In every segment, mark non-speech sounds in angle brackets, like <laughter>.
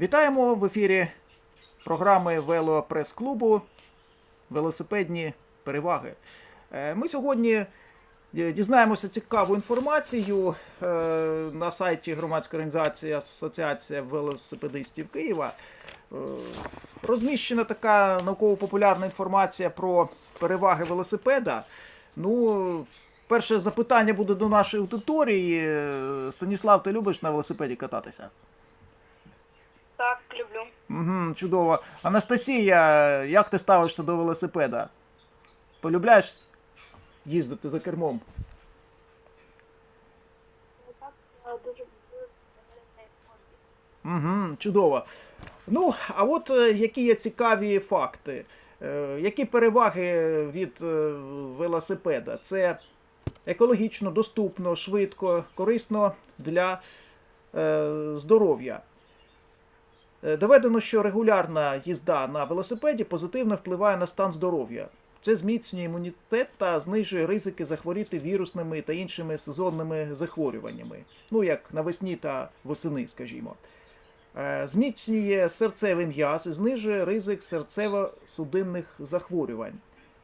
Вітаємо в ефірі програми велопрес-клубу Велосипедні переваги. Е, Ми сьогодні е, дізнаємося цікаву інформацію е, на сайті громадської організації Асоціація велосипедистів Києва. Розміщена така науково-популярна інформація про переваги велосипеда. Ну, перше запитання буде до нашої аудиторії. Станіслав, ти любиш на велосипеді кататися? Угу, чудово. Анастасія, як ти ставишся до велосипеда? Полюбляєш їздити за кермом? Угу, чудово. Ну, а от е, які є цікаві факти. Е, які переваги від е, велосипеда? Це екологічно, доступно, швидко, корисно для здоров'я. Е, Доведено, що регулярна їзда на велосипеді позитивно впливає на стан здоров'я. Це зміцнює імунітет та знижує ризики захворіти вірусними та іншими сезонними захворюваннями, ну як навесні та восени, скажімо. Е, Зміцнює серцевий м'яз і знижує ризик серцево-судинних захворювань.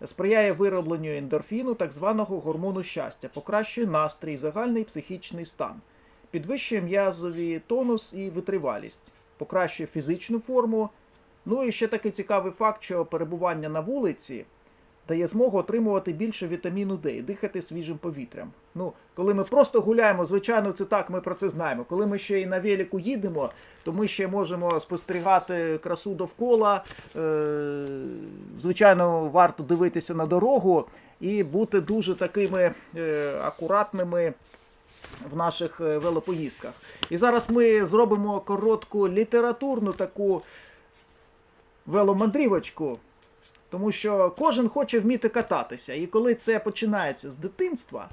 Сприяє виробленню ендорфіну, так званого гормону щастя, покращує настрій, загальний психічний стан, підвищує м'язові тонус і витривалість, покращує фізичну форму. Ну і ще такий цікавий факт, що перебування на вулиці дає змогу отримувати більше вітаміну Д і дихати свіжим повітрям. Ну, коли ми просто гуляємо, звичайно, це так, ми про це знаємо. Коли ми ще й на велику їдемо, то ми ще можемо спостерігати красу довкола. Е, звичайно, варто дивитися на дорогу і бути дуже такими е, акуратними в наших е, велопоїздках. І зараз ми зробимо коротку літературну таку веломандрівочку. Тому що кожен хоче вміти кататися. І коли це починається з дитинства,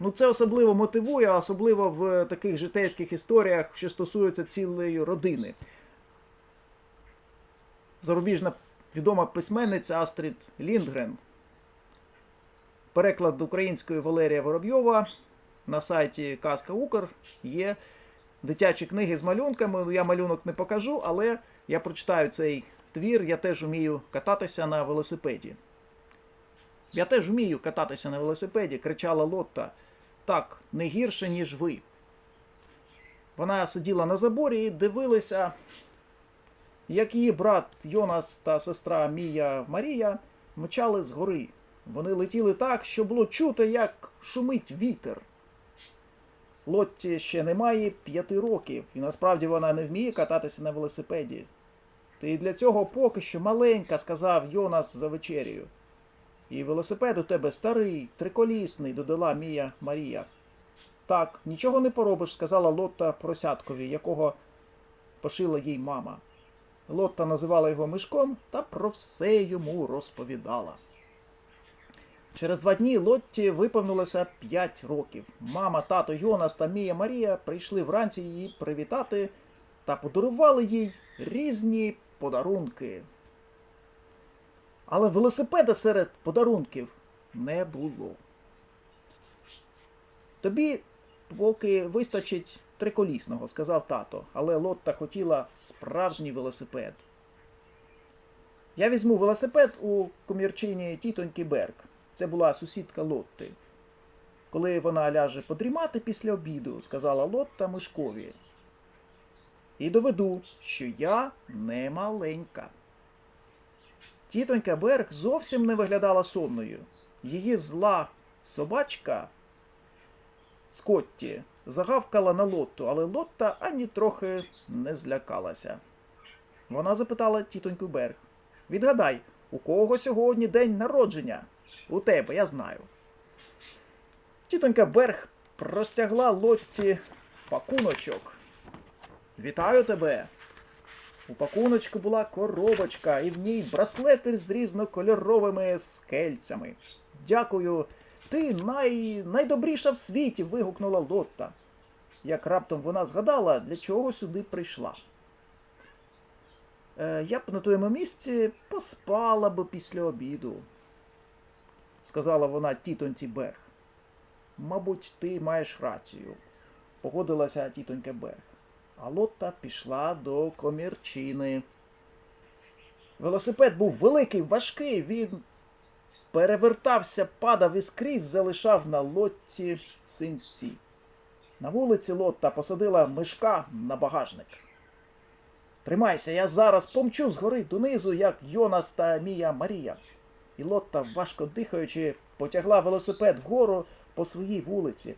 ну це особливо мотивує, особливо в таких житейських історіях, що стосуються цілої родини. Зарубіжна відома письменниця Астрід Ліндгрен. Переклад української Валерія Воробйова на сайті Казка Укр є дитячі книги з малюнками. Я малюнок не покажу, але я прочитаю цей твір. Я теж вмію кататися на велосипеді. Я теж вмію кататися на велосипеді, кричала Лотта. Так, не гірше, ніж ви. Вона сиділа на заборі і дивилася, як її брат Йонас та сестра Мія Марія мчали з гори. Вони летіли так, що було чути, як шумить вітер. Лотті ще немає п'яти років, і насправді вона не вміє кататися на велосипеді. Ти для цього поки що маленька, сказав Йонас за вечерію. І велосипед у тебе старий, триколісний, додала Мія Марія. Так, нічого не поробиш, сказала Лотта просяткові, якого пошила їй мама. Лотта називала його мишком та про все йому розповідала. Через два дні Лотті виповнилося 5 років. Мама, тато Йонас та Мія Марія прийшли вранці її привітати та подарували їй різні подарунки. Але велосипеда серед подарунків не було. Тобі поки вистачить триколісного, сказав тато, але Лотта хотіла справжній велосипед. Я візьму велосипед у комірчині тітоньки Берг. Це була сусідка Лотти. Коли вона ляже подрімати після обіду, сказала Лотта Мишкові. І доведу, що я не маленька. Тітонька Берг зовсім не виглядала сонною. Її зла собачка Скотті загавкала на Лотту, але Лотта ані трохи не злякалася. Вона запитала тітоньку Берг. Відгадай, у кого сьогодні день народження? У тебе, я знаю. Тітонька Берг простягла Лотті пакуночок. Вітаю тебе! У пакуночку була коробочка, і в ній браслети з різнокольоровими скельцями. Дякую, ти най... найдобріша в світі. вигукнула Лотта. Як раптом вона згадала, для чого сюди прийшла. Е, я б на твоєму місці поспала б після обіду, сказала вона тітоньці Берг. Мабуть, ти маєш рацію, погодилася тітонька Берг. а Лотта пішла до комірчини. Велосипед був великий, важкий, він перевертався, падав і скрізь залишав на лотті синці. На вулиці Лотта посадила мишка на багажник. Тримайся, я зараз помчу згори донизу, як Йонас та Мія Марія. І Лотта, важко дихаючи, потягла велосипед вгору по своїй вулиці.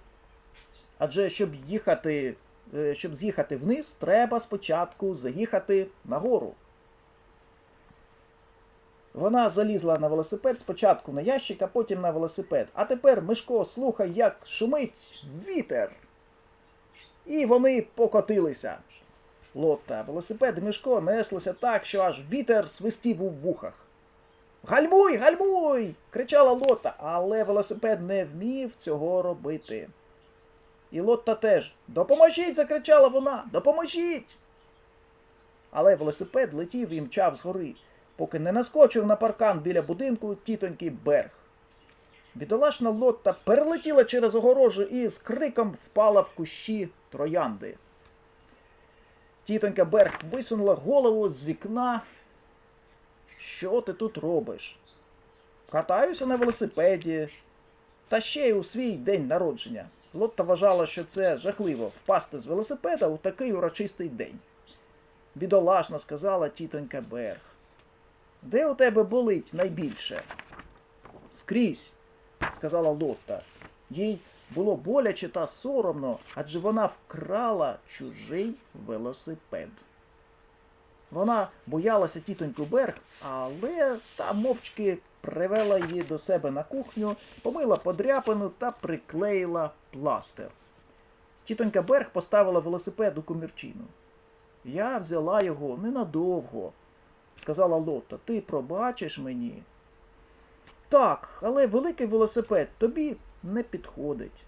Адже щоб їхати, е, щоб з'їхати вниз, треба спочатку заїхати нагору. Вона залізла на велосипед спочатку на ящик, а потім на велосипед. А тепер Мишко слухай, як шумить вітер. І вони покотилися. Лотта, велосипед і Мишко неслися так, що аж вітер свистів у вухах. Гальмуй, гальмуй! кричала Лотта, але велосипед не вмів цього робити. І Лотта теж. Допоможіть! закричала вона. Допоможіть! Але велосипед летів і мчав згори, поки не наскочив на паркан біля будинку тітоньки Берг. Бідолашна Лотта перелетіла через огорожу і з криком впала в кущі троянди. Тітонька Берг висунула голову з вікна. Що ти тут робиш? Катаюся на велосипеді. Та ще й у свій день народження. Лотта вважала, що це жахливо впасти з велосипеда у такий урочистий день. Бідолашна сказала тітонька Берг. Де у тебе болить найбільше? Скрізь, сказала Лотта. Їй було боляче та соромно, адже вона вкрала чужий велосипед. Вона боялася тітоньку Берг, але та мовчки привела її до себе на кухню, помила подряпину та приклеїла пластир. Тітонька Берг поставила велосипед у комірчину. Я взяла його ненадовго, сказала Лотта. Ти пробачиш мені? Так, але великий велосипед тобі не підходить.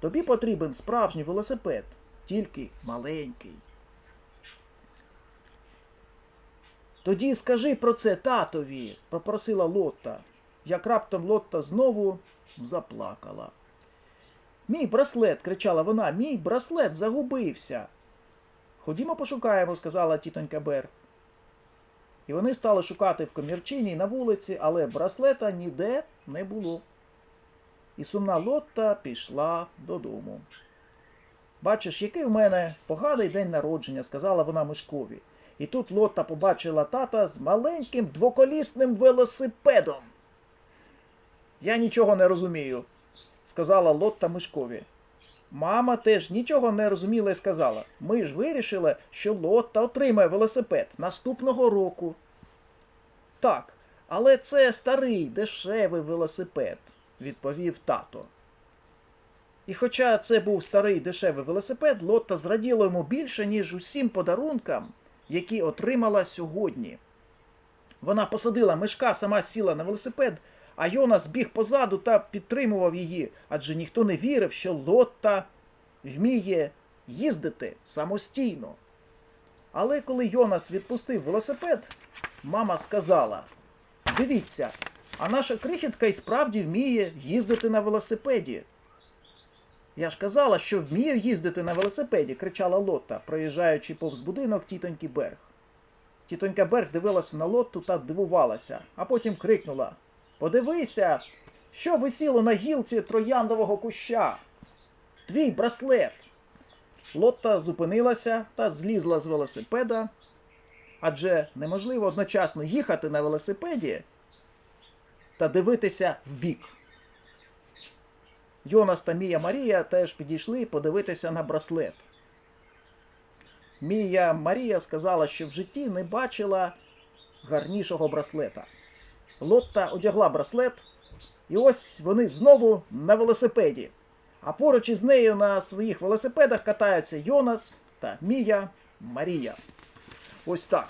Тобі потрібен справжній велосипед, тільки маленький. Тоді скажи про це татові, попросила Лотта. Як раптом Лотта знову заплакала. Мій браслет, кричала вона, мій браслет загубився. Ходімо пошукаємо, сказала тітонька Берг. І вони стали шукати в комірчині на вулиці, але браслета ніде не було. І сумна Лотта пішла додому. Бачиш, який у мене поганий день народження, сказала вона Мишкові. І тут Лотта побачила тата з маленьким двоколісним велосипедом. Я нічого не розумію, сказала Лотта Мишкові. Мама теж нічого не розуміла і сказала: ми ж вирішили, що Лотта отримає велосипед наступного року. Так, але це старий дешевий велосипед, відповів тато. І хоча це був старий дешевий велосипед, Лотта зраділа йому більше, ніж усім подарункам, які отримала сьогодні. Вона посадила мишка, сама сіла на велосипед, а Йонас біг позаду та підтримував її, адже ніхто не вірив, що Лотта вміє їздити самостійно. Але коли Йонас відпустив велосипед, мама сказала: Дивіться, а наша крихітка і справді вміє їздити на велосипеді. Я ж казала, що вмію їздити на велосипеді, кричала Лотта, проїжджаючи повз будинок тітоньки Берг. Тітонька Берг дивилася на Лотту та дивувалася, а потім крикнула: Подивися, що висіло на гілці трояндового куща. Твій браслет. Лотта зупинилася та злізла з велосипеда, адже неможливо одночасно їхати на велосипеді та дивитися вбік. Йонас та Мія Марія теж підійшли подивитися на браслет. Мія Марія сказала, що в житті не бачила гарнішого браслета. Лотта одягла браслет, і ось вони знову на велосипеді. А поруч із нею на своїх велосипедах катаються Йонас та Мія Марія. Ось так.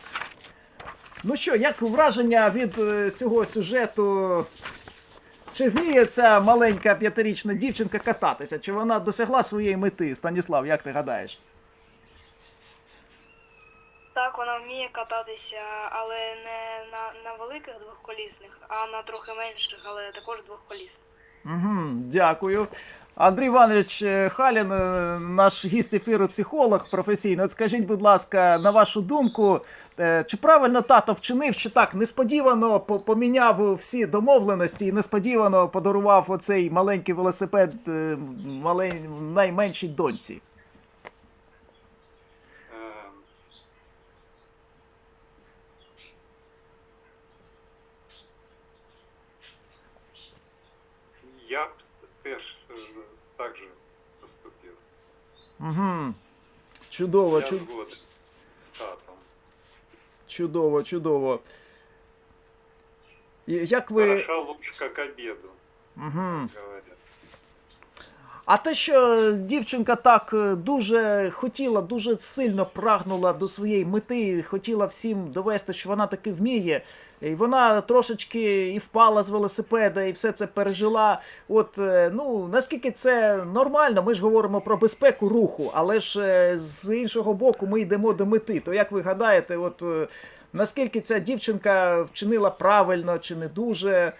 Ну що, як враження від е, цього сюжету? Чи вміє ця маленька п'ятирічна дівчинка кататися? Чи вона досягла своєї мети? Станіслав, як ти гадаєш? Так, вона вміє кататися, але не на, на великих двохколісних, а на трохи менших, але також двохколісних. Угу, дякую. Андрій Іванович е, Халін, е, наш гість ефіру психолог професійний. От скажіть, будь ласка, на вашу думку, е, чи правильно тато вчинив, чи так несподівано поміняв всі домовленості і несподівано подарував оцей маленький велосипед найменшій доньці? Е, Я б теж е, так же поступив. Угу. Чудово, Я чу- з татом. чудово, чудово. І Як ви. Хороша ложка к обеду, Угу. А те, що дівчинка так е, дуже хотіла, дуже сильно прагнула до своєї мети, хотіла всім довести, що вона таки вміє. І вона трошечки і впала з велосипеда, і все це пережила. От е, ну наскільки це нормально, ми ж говоримо про безпеку руху, але ж е, з іншого боку, ми йдемо до мети. То як ви гадаєте, от е, наскільки ця дівчинка вчинила правильно чи не дуже?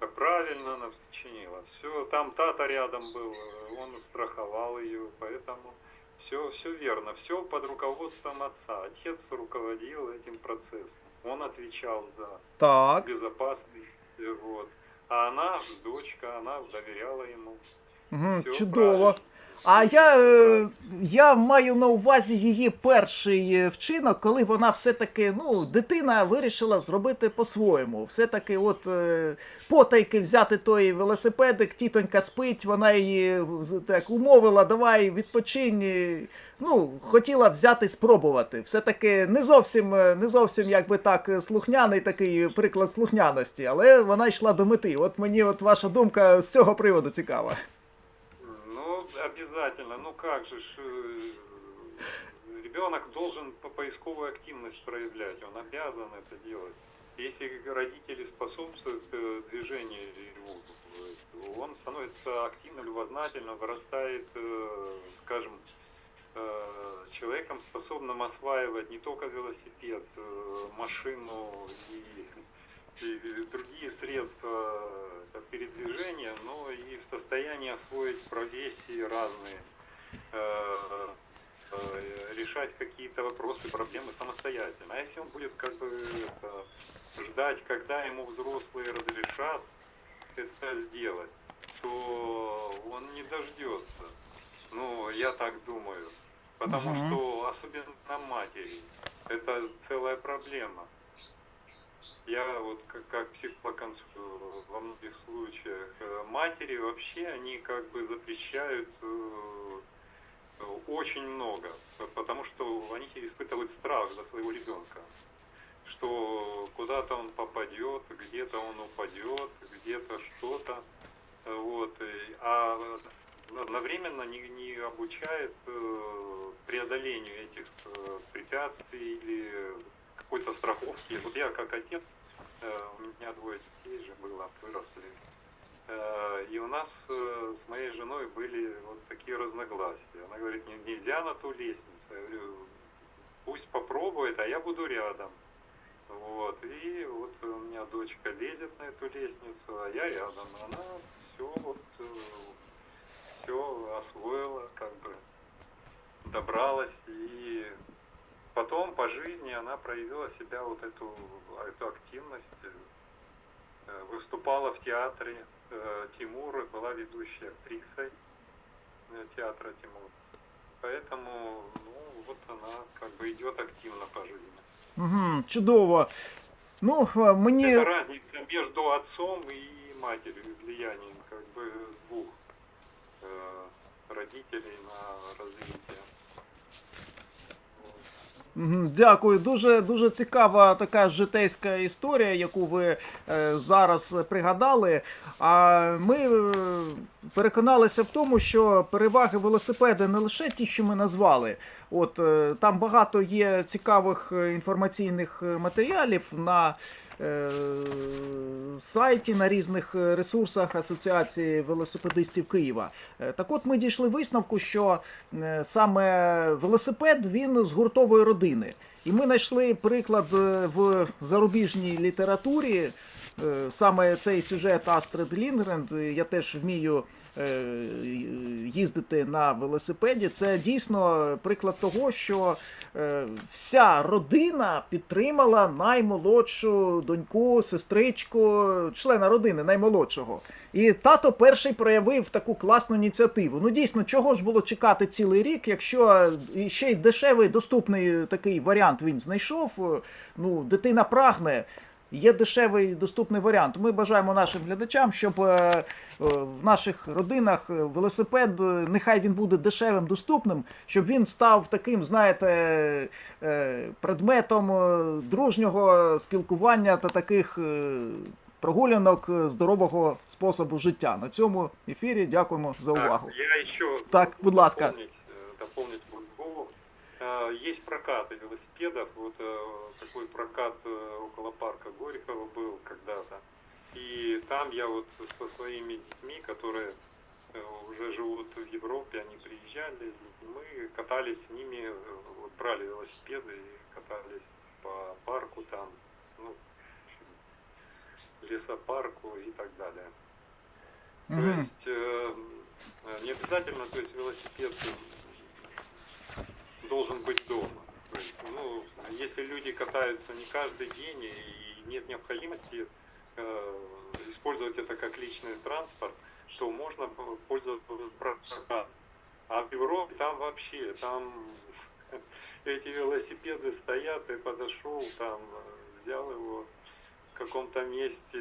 А Правильно она вчинила. Все, там тата рядом был, э, он страховал ее, поэтому все, все верно. Все под руководством отца. Отец руководил этим процессом. Он отвечал за Так. безопасность. э, Вот. А она, дочка, она доверяла ему. Угу, Всё чудово. правильно. А я, е, я маю на увазі її перший е, вчинок, коли вона все-таки, ну, дитина вирішила зробити по-своєму. Все-таки, от е, потайки взяти той велосипедик, тітонька спить, вона її так умовила, давай відпочинь. Ну, хотіла взяти спробувати. Все-таки не зовсім, не зовсім якби так слухняний такий приклад слухняності, але вона йшла до мети. От мені от ваша думка з цього приводу цікава. Обязательно. Ну как же, ж, э, ребенок должен по- поисковую активность проявлять, он обязан это делать. Если родители способствуют э, движению его, он становится активным, любознательным, вырастает, э, скажем, человеком, способным осваивать не только велосипед, машину и другие средства э, передвижения, но и в состоянии освоить профессии разные, э, э, решать какие-то вопросы, проблемы самостоятельно. А если он будет как бы ждать, когда ему взрослые разрешат это сделать, то он не дождется. Ну, я так думаю. Потому Мгм. что, особенно матери, это целая проблема. Я вот как, как психоконсультант во многих случаях, э, матери вообще, они как бы запрещают э, очень много, потому что они испытывают страх за своего ребенка, что куда-то он попадет, где-то он упадет, где-то что-то, вот, а одновременно не, не обучает э, преодолению этих препятствий или какой-то страховки. Вот я как отец, э, у меня двое детей же было, выросли. Э, И у нас э, с моей женой были вот такие разногласия. Она говорит, «Не- нельзя на ту лестницу. Я говорю, пусть попробует, а я буду рядом. Вот. И вот у меня дочка лезет на эту лестницу, а я рядом. Она все вот все освоила, как бы добралась и потом по жизни она проявила себя вот эту, эту активность, э, выступала в театре э, Тимур, была ведущей актрисой э, театра Тимур. Поэтому, ну, вот она как бы идет активно по жизни. Угу, чудово. Ну, е, мені. Это разница между отцом и матерью, влиянием как бы двух э, родителей на развитие. Дякую. Дуже дуже цікава така житейська історія, яку ви е, зараз пригадали. А ми е, переконалися в тому, що переваги велосипеда не лише ті, що ми назвали. От е, там багато є цікавих е, інформаційних е, матеріалів на е, сайті, на різних ресурсах Асоціації велосипедистів Києва. Так от ми дійшли висновку, що саме велосипед він з гуртової родини. І ми знайшли приклад в зарубіжній літературі саме цей сюжет Астрид Лінгрен, е, я теж вмію е, їздити на велосипеді. Це дійсно приклад того, що е, вся родина підтримала наймолодшу доньку, сестричку, члена родини наймолодшого. І тато перший проявив таку класну ініціативу. Ну дійсно, чого ж було чекати цілий рік, якщо ще й дешевий доступний такий варіант він знайшов. Ну, дитина прагне. Є дешевий доступний варіант. Ми бажаємо нашим глядачам, щоб е, е, в наших родинах е, велосипед, нехай він буде дешевим, доступним, щоб він став таким, знаєте, предметом дружнього спілкування та таких прогулянок здорового способу життя. На цьому ефірі дякуємо за увагу. Так, я еще Так, будь ласка. дополнить, Есть прокаты велосипедов. Вот э, такой прокат э, около парка Горького был когда-то. И там я вот со своими детьми, которые э, уже живут в Европе, они приезжали, и мы катались с ними, э, вот брали велосипеды и катались по парку там, ну, лесопарку и так далее. То Мгм. есть э, не обязательно, то есть велосипед э, должен быть дома. То есть, ну, если люди катаются не каждый день и нет необходимости э, использовать это как личный транспорт, то можно пользоваться прокатом. А в Европе там вообще, там <laughs> эти велосипеды стоят, ты подошел, там взял его в каком-то месте,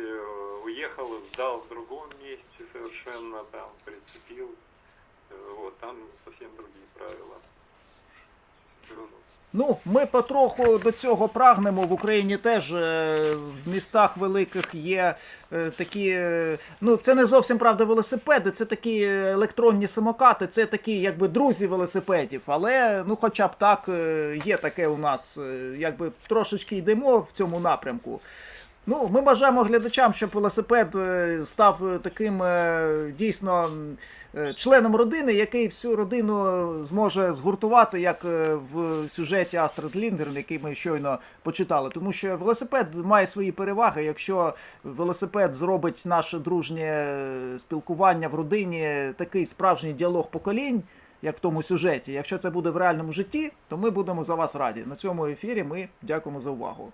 уехал, сдал в другом месте совершенно, там прицепил. Э, Вот, там совсем другие правила. Ну, ми потроху до цього прагнемо. В Україні теж е, в містах великих є е, такі. е, Ну, це не зовсім правда велосипеди, це такі електронні самокати, це такі, якби друзі велосипедів. Але ну, хоча б так є таке у нас, якби трошечки йдемо в цьому напрямку. Ну, ми бажаємо глядачам, щоб велосипед е, став е, таким е, дійсно членом родини, який всю родину зможе згуртувати, як в сюжеті Астрид Лінгерн, який ми щойно почитали. Тому що велосипед має свої переваги. Якщо велосипед зробить наше дружнє спілкування в родині, такий справжній діалог поколінь. Як в тому сюжеті, якщо це буде в реальному житті, то ми будемо за вас раді. На цьому ефірі ми дякуємо за увагу.